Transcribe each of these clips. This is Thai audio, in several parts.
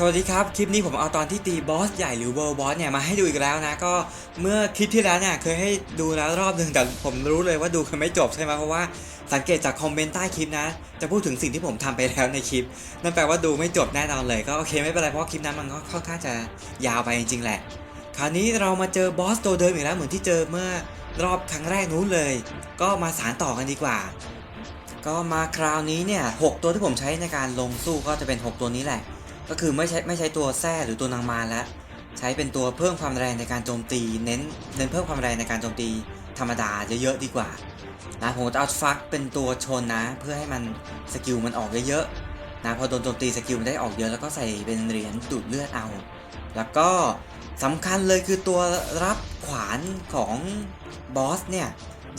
สวัสดีครับ คลิปนี้ผมเอาตอนที่ตีบอสใหญ่หรือเวิร์บอสเนี่ยมาให้ดูอีกแล้วนะ ก็เมื่อคลิปที่แล้วเนี่ยเคยให้ดูแล้วรอบหนึ่งแต่ผมรู้เลยว่าดูกันไม่จบใช่ไหมเพราะว่าสังเกตจากคอมเมนต์ใต้คลิปนะ จะพูดถึงสิ่งที่ผมทำไปแล้วในคลิป นั่นแปลว่าดูไม่จบแน่นอนเลยก็โอเคไม่เป็นไรเพราะคลิปนั้นมันก็ค่อนข้างจะยาวไปจริงๆแหละ คราวนี้เรามาเจอบอสตัวเดิมอีกแล้วเหมือนที่เจอเมื่อรอบครั้งแรกนู้นเลย ก็มาสารต่อกันดีกว่า ก็มาคราวนี้เนี่ยหกตัวที่ผมใช้ในการลงสู้ก็จะเป็น 6 ตัวนี้แหละ ก็คือไม่ใช้ไม่ใช้ตัวแท้หรือตัวนางมารแล้วใช้เป็นตัวเพิ่มความแรงในการโจมตี เน้นเน้นเพิ่มความแรงในการโจมตีธรรมดาเยอะๆดีกว่านะผมจะเอาฟักเป็นตัวชนนะ เพื่อให้มันสกิลมันออกเยอะๆนะพอโดนโจมตีสกิลมันได้ออกเยอะแล้วก็ใส่เป็นเหรียญดูดเลือดเอา แล้วก็สำคัญเลยคือตัวรับขวานของบอสเนี่ย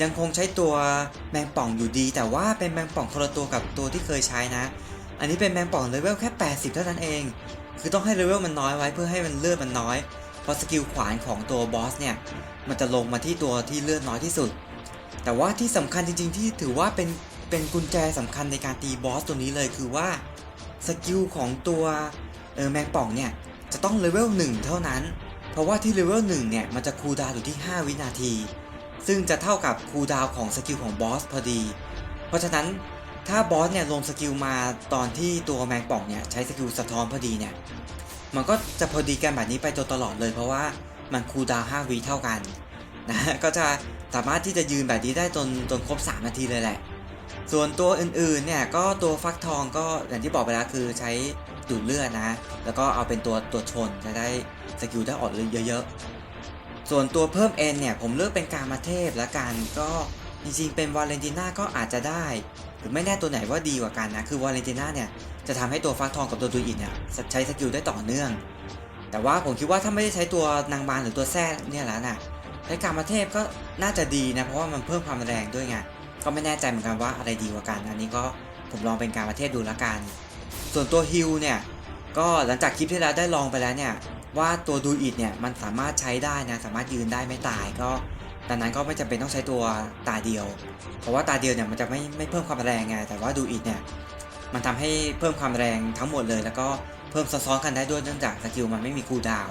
ยังคงใช้ตัวแมงป่องอยู่ดี แต่ว่าเป็นแมงป่องคนละตัวกับตัวที่เคยใช้นะ อันนี้เป็นแมงป่องเลเวลแค่ 80 เท่านั้นเอง คือต้องให้เลเวลมันน้อยไว้เพื่อให้มันเลือดมันน้อย เพราะสกิลขวานของตัวบอสเนี่ย มันจะลงมาที่ตัวที่เลือดน้อยที่สุด แต่ว่าที่สำคัญจริง ๆ ที่ถือว่าเป็นเป็นกุญแจสำคัญในการตีบอสตัวนี้เลยคือว่าสกิลของตัวเออแมงป่องเนี่ยจะต้องเลเวล1เท่านั้น เพราะว่าที่เลเวล1เนี่ยมันจะคูลดาวอยู่ที่ 5 วินาที ซึ่งจะเท่ากับคูลดาวของสกิลของบอสพอดี เพราะฉะนั้น ถ้าบอสเนี่ยลงสกิลมาตอนที่ตัวแมงป่องเนี่ยใช้สกิลสะท้อนพอดีเนี่ย มันก็จะพอดีกันแบบนี้ไปจนตลอดเลยเพราะว่ามันคูลดาวน์5วิเท่ากันนะก็จะสามารถที่จะยืนแบบนี้ได้จนจนครบ 3 นาทีเลยแหละ ส่วนตัวอื่นๆเนี่ยก็ตัวฟักทองก็อย่างที่บอกไปแล้วคือใช้ดูดเลือดนะ แล้วก็เอาเป็นตัวตัวชนจะได้สกิลได้ออกเยอะๆ ส่วนตัวเพิ่มเอ็นเนี่ยผมเลือกเป็นการมาเทพและกันก็จริงๆ เป็นวาเลนติน่าก็อาจจะได้ หรือไม่แน่ตัวไหนว่าดีกว่ากันนะคือวาเลนติน่าเนี่ยจะทำให้ตัวฟักทองกับตัวดูอินเนี่ยใช้สกิลได้ต่อเนื่อง แต่ว่าผมคิดว่าถ้าไม่ได้ใช้ตัวนางบานหรือตัวแท้เนี่ยแหละน่ะใช้การมาเทพก็น่าจะดีนะเพราะว่ามันเพิ่มความแรงด้วยไงก็ไม่แน่ใจเหมือนกันว่าอะไรดีกว่ากันอันนี้ก็ผมลองเป็นการมาเทพดูละกัน ส่วนตัวฮิลเนี่ยก็หลังจากคลิปที่แล้วได้ลองไปแล้วเนี่ยว่าตัวดูอิดเนี่ยมันสามารถใช้ได้นะสามารถยืนได้ไม่ตายก็ ดังนั้นก็ไม่จำเป็นต้องใช้ตัวตาเดียว เพราะว่าตาเดียวเนี่ยมันจะไม่ไม่เพิ่มความแรงไง แต่ว่าดูอิดเนี่ยมันทำให้เพิ่มความแรงทั้งหมดเลย แล้วก็เพิ่มซ้อนๆกันได้ด้วยเนื่องจากสกิลมันไม่มีคูลดาว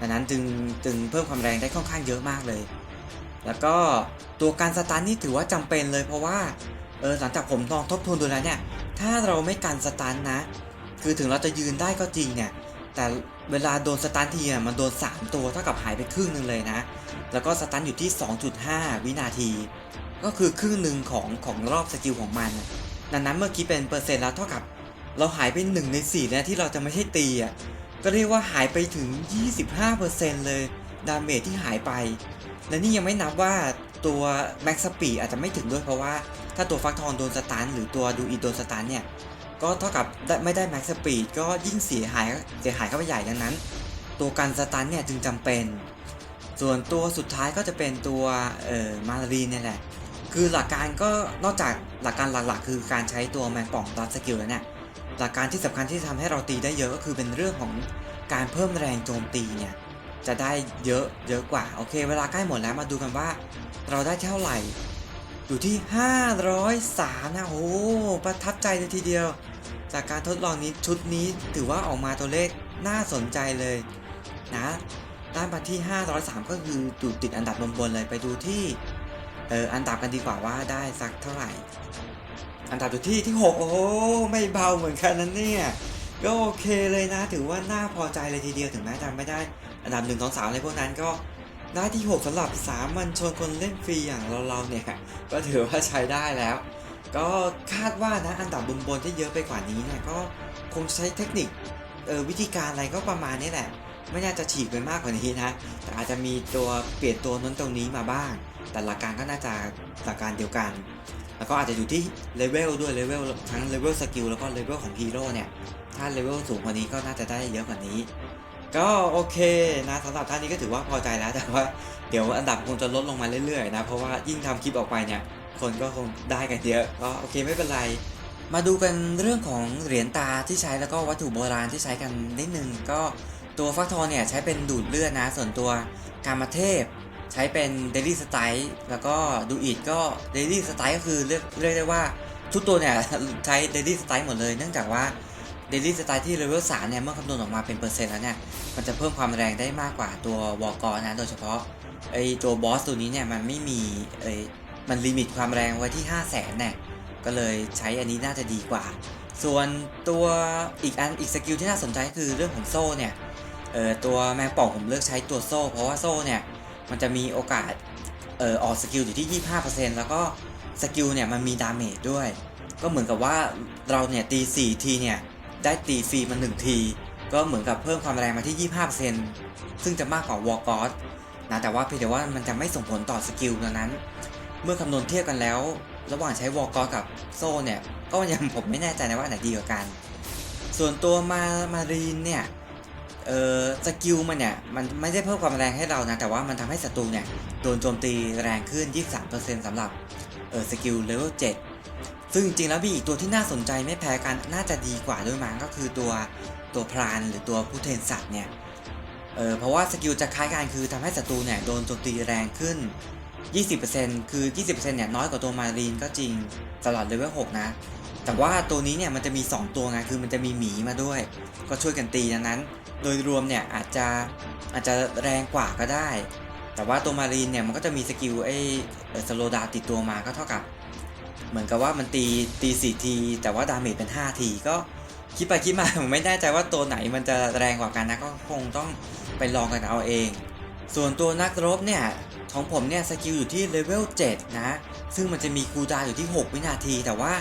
ดังนั้นจึงจึงเพิ่มความแรงได้ค่อนข้างเยอะมากเลย แล้วก็ตัวการสตันนี่ถือว่าจำเป็นเลย เพราะว่าเออหลังจากผมลองทบทวนดูแล้วเนี่ยถ้าเราไม่กันสตันนะ คือถึงเราจะยืนได้ก็จริงเนี่ย แต่เวลาโดนสตันทีมันโดน 3 ตัวเท่ากับหายไปครึ่งหนึ่งเลยนะ แล้วก็สตันอยู่ที่ 2.5 วินาที ก็คือครึ่งหนึ่งของของรอบสกิลของมันดังนั้นเมื่อกี้เป็นเปอร์เซ็นต์แล้วเท่ากับ เราหายไป1ใน4นะที่เราจะไม่ใช่ตีอะก็เรียกว่าหายไปถึง 25%เลยดาเมจที่หายไป และนี่ยังไม่นับว่าตัวแม็กซ์ปีอาจจะไม่ถึงด้วยเพราะว่า ถ้าตัวฟักทองโดนสตันหรือตัวดูอีโดนสตันเนี่ย ก็เท่ากับไไม่ได้แม็กสปีดก็ยิ่งเสียหายเสียหายเข้าไปใหญ่ดังนั้น ตัวกันสตันเนี่ยจึงจำเป็น ส่วนตัวสุดท้ายก็จะเป็นตัวเอ่อมารีนเนี่ยแหละ คือหลักการก็นอกจากหลักการหลักๆ คือการใช้ตัวแมงป่องตอนสกิลแล้วเนี่ยหลักการที่สำคัญที่ทำให้เราตีได้เยอะก็คือเป็นเรื่องของการเพิ่มแรงโจมตีเนี่ยจะได้เยอะเยอะกว่าโอเค เวลาใกล้หมดแล้วมาดูกันว่า เราได้เท่าไหร่ อยู่ที่ 503 นะ โอ้ประทับใจเลยทีเดียว จากการทดลองนี้ชุดนี้ถือว่าออกมาตัวเลขน่าสนใจเลย นะได้มาที่ 503 ก็คืออยู่ติดอันดับบนๆเลยไปดูที่เอออันดับกันดีกว่าว่าได้สักเท่าไหร่ อันดับอยู่ที่ที่ 6 โอ้โหไม่เบาเหมือนกันนะเนี่ยก็โอเคเลยนะ ถือว่าน่าพอใจเลยทีเดียวถึงแม้จะไม่ได้ อันดับ1 2 3อะไรพวกนั้นก็ ด้าที่ 6สำหรับสามัญชนคนเล่นฟรีอย่างเราๆเนี่ยก็ถือว่าใช้ได้แล้ว ก็คาดว่านะอันดับบนๆที่เยอะไปกว่านี้เนี่ยก็คงใช้เทคนิคเออวิธีการอะไรก็ประมาณนี้แหละ ไม่น่าจะฉีกไปมากกว่านี้นะแต่อาจจะมีตัวเปลี่ยนตัวนั้นตรงนี้มาบ้าง แต่หลักการก็น่าจะหลักการเดียวกัน แล้วก็อาจจะอยู่ที่เลเวลด้วยเลเวลทั้งเลเวลสกิลแล้วก็เลเวลของฮีโร่เนี่ยถ้าเลเวลสูงกว่านี้ก็น่าจะได้เยอะกว่านี้ ก็โอเคนะสำหรับท่านนี้ก็ถือว่าพอใจแล้วแต่ว่าเดี๋ยวอันดับคงจะลดลงมาเรื่อยๆนะเพราะว่ายิ่งทำคลิปออกไปเนี่ยคนก็คงได้กันเยอะก็โอเคไม่เป็นไร มาดูกันเรื่องของเหรียญตาที่ใช้แล้วก็วัตถุโบราณที่ใช้กันนิดนึงก็ตัวฟักทองเนี่ยใช้เป็นดูดเลือดนะ ส่วนตัวการมาเทพ ใช้เป็นเดลี่สไตล์แล้วก็ดูอิดก็เดลี่สไตล์ก็คือเรียกเรียกได้ว่าทุกตัวเนี่ยใช้เดลี่สไตล์หมดเลย เนื่องจากว่า เดลี่สไตล์ที่เลเวล3เนี่ยเมื่อคำนวณออกมาเป็นเปอร์เซ็นต์แล้วเนี่ยมันจะเพิ่มความแรงได้มากกว่าตัววอกอนะโดยเฉพาะไอตัวบอสตัวนี้เนี่ยมันไม่มีเอมันลิมิตความแรงไว้ที่ 5 0 0แสนเนี่ยก็เลยใช้อันนี้น่าจะดีกว่า ส่วนตัวอีกอันอีกสกิลที่น่าสนใจคือเรื่องของโซ่เนี่ยเออตัวแมงป่องผมเลือกใช้ตัวโซ่ เพราะว่าโซ่เนี่ยมันจะมีโอกาสเออออกสกิลอยู่ที่ 25%แล้วก็สกิลเนี่ยมันมีดาเมจด้วย ก็เหมือนกับว่าเราเนี่ยตี 4 ทีเนี่ย ได้ตีฟรีมา1ที ก็เหมือนกับเพิ่มความแรงมาที่ 25%ซึ่งจะมากกว่าวอลกอสนะแต่ว่าเพียงแต่ว่ามันจะไม่ส่งผลต่อสกิลดังนั้น เมื่อคำนวณเทียบกันแล้ว ระหว่างใช้วอลกอสกับโซ่เนี่ย ก็ยังผมไม่แน่ใจนะว่าอันไหนดีกว่ากัน ส่วนตัวมามารีนเนี่ยเออสกิลมันเนี่ยมันไม่ได้เพิ่มความแรงให้เรานะแต่ว่ามันทำให้ศัตรูเนี่ยโดนโจมตีแรงขึ้น 23%สำหรับเออสกิลเลเวล7 ซึ่งจริงๆแล้วมีอีกตัวที่น่าสนใจไม่แพ้กันน่าจะดีกว่าด้วยมั้งก็คือตัวตัวพรานหรือตัวผู้เทนสัตว์เนี่ยเออเพราะว่าสกิลจะคล้ายกันคือทำให้ศัตรูเนี่ยโดนโจมตีแรงขึ้น 20%คือ 20%เนี่ยน้อยกว่าตัวมารีนก็จริงตลอดเลเวล6นะ แต่ว่าตัวนี้เนี่ยมันจะมี 2 ตัวไงคือมันจะมีหมีมาด้วย ก็ช่วยกันตีดังนั้น โดยรวมเนี่ยอาจจะอาจจะแรงกว่าก็ได้ แต่ว่าตัวมารีนเนี่ยมันก็จะมีสกิลไอ้สโลดาติดตัวมาก็เท่ากับ เหมือนกับว่ามันตีตีสี่ที แต่ว่าดาเมจเป็น 5 ทีก็คิดไปคิดมาผมไม่แน่ใจว่าตัวไหนมันจะแรงกว่ากันนะก็คงต้องไปลองกันเอาเอง ส่วนตัวนักรบเนี่ยของผมเนี่ยสกิลอยู่ที่เลเวล7นะซึ่งมันจะมีคูดาอยู่ที่ 6 วินาที แต่ว่า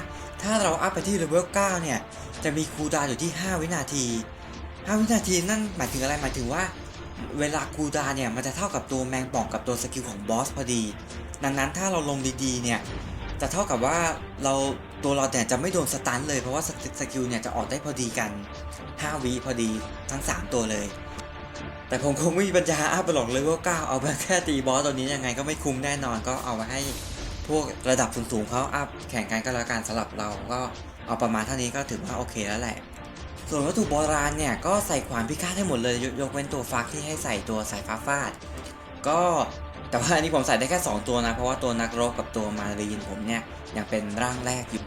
ถ้าเราอัพไปที่เลเวล9เนี่ยจะมีคูดาอยู่ที่ 5 วินาที 5 วินาทีนั่นหมายถึงอะไรหมายถึงว่า เวลาคูดาเนี่ยมันจะเท่ากับตัวแมงป่องกับตัวสกิลของบอสพอดี ดังนั้นถ้าเราลงดีๆเนี่ย จะเท่ากับว่าเราตัวเราเนี่ยจะไม่โดนสตันเลยเพราะว่าสกิลเนี่ยจะออกได้พอดีกัน 5วิพอดีทั้ง 3 ตัวเลย แต่ผมคงไม่มีปัญญาอัพไปหลอกเลเวล9เอาไปแค่ตีบอสตัวนี้ยังไงก็ไม่คุ้มแน่นอนก็เอาไว้ให้พวกระดับสูงๆเขาอัพแข่งกันก็แล้วกันสำหรับเราก็เอาประมาณเท่านี้ก็ถือว่าโอเคแล้วแหละ ส่วนวัตถุโบราณเนี่ยก็ใส่ขวานพิฆาตให้หมดเลยยกยกเว้นตัวฟักที่ให้ใส่ตัวสายฟ้าฟาด ก็ แต่ว่าอันนี้ผมใส่ได้แค่ 2 ตัวนะ เพราะว่าตัวนักรบกับตัวมารีนผมเนี่ยยังเป็นร่างแรกอยู่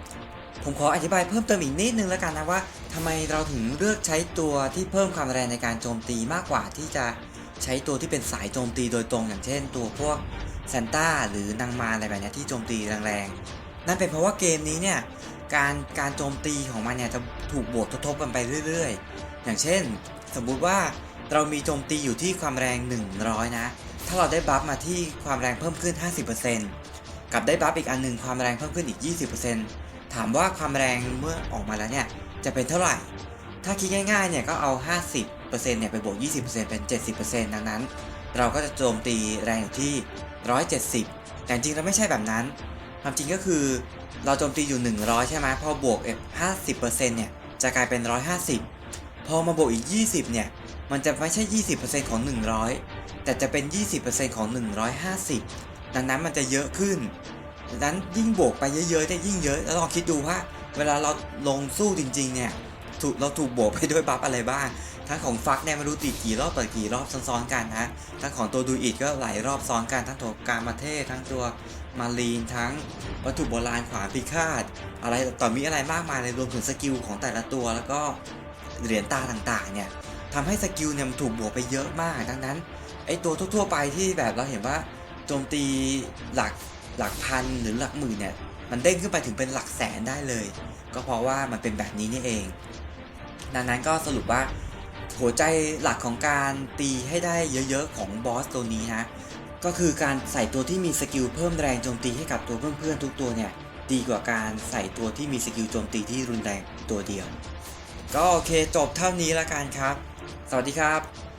ผมขออธิบายเพิ่มเติมอีกนิดนึงแล้วกันนะว่าทำไมเราถึงเลือกใช้ตัวที่เพิ่มความแรงในการโจมตีมากกว่าที่จะใช้ตัวที่เป็นสายโจมตีโดยตรง อย่างเช่น ตัวพวกซานต้าหรือนางมารอะไรแบบนี้ที่โจมตีแรงๆ นั่นเป็นเพราะว่าเกมนี้เนี่ยการการโจมตีของมันเนี่ยจะถูกบวกทบกันไปเรื่อย ๆ อย่างเช่น สมมุติว่าเรามีโจมตีอยู่ที่ความแรง 100 นะ ถ้าเราได้บัฟมาที่ความแรงเพิ่มขึ้น 50%กับได้บัฟอีกอันหนึ่งความแรงเพิ่มขึ้นอีก 20%ถามว่าความแรงเมื่อออกมาแล้วเนี่ยจะเป็นเท่าไหร่ ถ้าคิดง่ายๆเนี่ยก็เอา 50%เนี่ยไปบวก 20%เป็น 70%ดังนั้น เราก็จะโจมตีแรงอยู่ที่ 170 แต่จริงๆแล้วไม่ใช่แบบนั้น ความจริงก็คือเราโจมตีอยู่ 100 ใช่ไหมพอบวก 50%เนี่ยจะกลายเป็น 150 พอมาบวกอีก 20 เนี่ย มันจะไม่ใช่ 20%ของ 100 แต่จะเป็น 20%ของ 150 ดังนั้นมันจะเยอะขึ้นดังนั้นยิ่งบวกไปเยอะๆเนี่ยยิ่งเยอะ แล้วลองคิดดูว่า เวลาเราลงสู้จริง ๆ เนี่ยถูกเราถูกบวกไปด้วยบัฟอะไรบ้าง ทั้งของฟักเนี่ยไม่รู้ตีกี่รอบต่อกี่รอบซ้อนๆกันนะ ทั้งของตัวดูอิดก็หลายรอบซ้อนกันทั้งตัวการมาเทศทั้งตัวมารีนทั้งวัตถุโบราณขวานพิฆาต อะไรต่อมีอะไรมากมายเลยรวมถึงสกิลของแต่ละตัวแล้วก็เหรียญตาต่างๆเนี่ย ทำให้สกิลเนี่ยมันถูกบวกไปเยอะมาก ดังนั้นไอตัวทั่วๆไปที่แบบเราเห็นว่าโจมตีหลักหลักพันหรือหลักหมื่นเนี่ยมันเด้งขึ้นไปถึงเป็นหลักแสนได้เลย ก็เพราะว่ามันเป็นแบบนี้นี่เอง ดังนั้นก็สรุปว่าหัวใจหลักของการตีให้ได้เยอะๆของบอสตัวนี้นะก็คือการใส่ตัวที่มีสกิลเพิ่มแรงโจมตีให้กับตัวเพื่อนๆทุกตัวเนี่ยดีกว่าการใส่ตัวที่มีสกิลโจมตีที่รุนแรงตัวเดียว ก็โอเคจบเท่านี้ละกันครับ สวัสดีครับ